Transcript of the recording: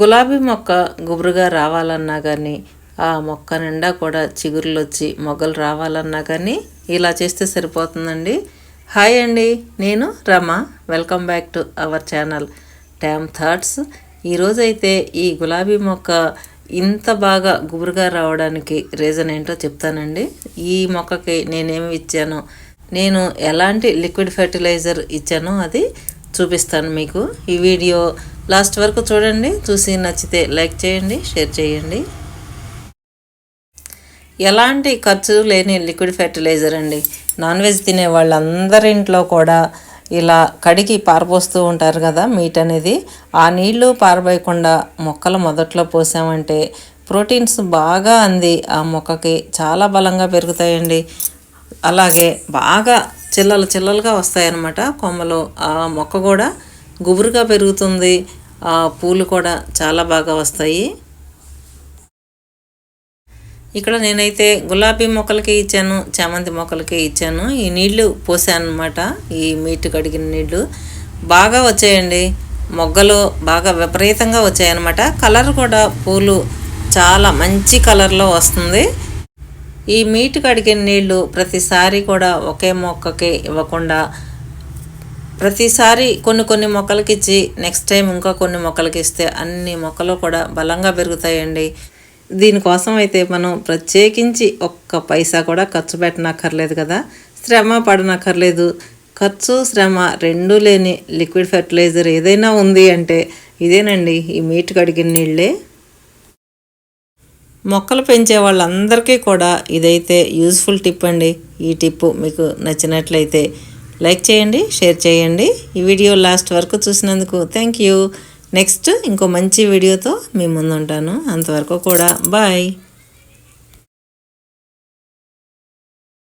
గులాబీ మొక్క గుబురుగా రావాలన్నా కానీ ఆ మొక్క నిండా కూడా చిగురులు వచ్చి మొగ్గలు రావాలన్నా కానీ ఇలా చేస్తే సరిపోతుందండి. హాయ్ అండి నేను Rama. Welcome back to our channel ట్యామ్ thoughts. ఈరోజైతే ఈ గులాబీ మొక్క ఇంత బాగా గుబురుగా రావడానికి రీజన్ ఏంటో చెప్తానండి. ఈ మొక్కకి నేనేమి ఇచ్చానో? నేను ఎలాంటి లిక్విడ్ ఫెర్టిలైజర్ ఇచ్చానో అది చూపిస్తాను మీకు. ఈ వీడియో లాస్ట్ వరకు చూడండి. చూసి నచ్చితే లైక్ చేయండి షేర్ చేయండి. ఎలాంటి ఖర్చు లేని లిక్విడ్ ఫెర్టిలైజర్ అండి. నాన్ వెజ్ తినే వాళ్ళందరింట్లో కూడా ఇలా కడిగి పారపోస్తూ ఉంటారు కదా మీట్ అనేది. ఆ నీళ్ళు పారబోయకుండా మొక్కలు మొదట్లో పోసామంటే ప్రోటీన్స్ బాగా అంది. ఆ మొక్కకి చాలా బలంగా పెరుగుతాయండి. అలాగే బాగా చిల్లలు చిల్లలుగా వస్తాయన్నమాట. కొమ్మలు ఆ మొక్క కూడా గుబురుగా పెరుగుతుంది. ఆ పూలు కూడా చాలా బాగా వస్తాయి. ఇక్కడ నేనైతే గులాబీ మొక్కలకి ఇచ్చాను చామంతి మొక్కలకి ఇచ్చాను. ఈ నీళ్ళు పోసాను అనమాట ఈ మీటు కడిగిన నీళ్ళు. బాగా వచ్చాయండి. మొగ్గలు బాగా విపరీతంగా వచ్చాయన్నమాట. కలర్ కూడా పూలు చాలా మంచి కలర్లో వస్తుంది. ఈ మీటు కడిగిన నీళ్ళు ప్రతిసారి కూడా ఒకే మొక్కకి ఇవ్వకుండా ప్రతిసారి కొన్ని కొన్ని మొక్కలకి ఇచ్చి నెక్స్ట్ టైం ఇంకా కొన్ని మొక్కలకి ఇస్తే అన్ని మొక్కలు కూడా బలంగా పెరుగుతాయండి. దీనికోసం అయితే మనం ప్రత్యేకించి ఒక్క పైసా కూడా ఖర్చు పెట్టనక్కర్లేదు కదా. శ్రమ పడనక్కర్లేదు. ఖర్చు శ్రమ రెండూ లేని లిక్విడ్ ఫెర్టిలైజర్ ఏదైనా ఉంది అంటే ఇదేనండి ఈ మీట్ కడిగిన నీళ్ళే. మొక్కలు పెంచే వాళ్ళందరికీ కూడా ఇదైతే యూజ్ఫుల్ టిప్ అండి. ఈ టిప్ మీకు నచ్చినట్లయితే లైక్ చేయండి షేర్ చేయండి. ఈ వీడియో లాస్ట్ వరకు చూసినందుకు థ్యాంక్ యూ నెక్స్ట్ ఇంకో మంచి వీడియోతో మీ ముందు ఉంటాను అంతవరకు కూడా బాయ్.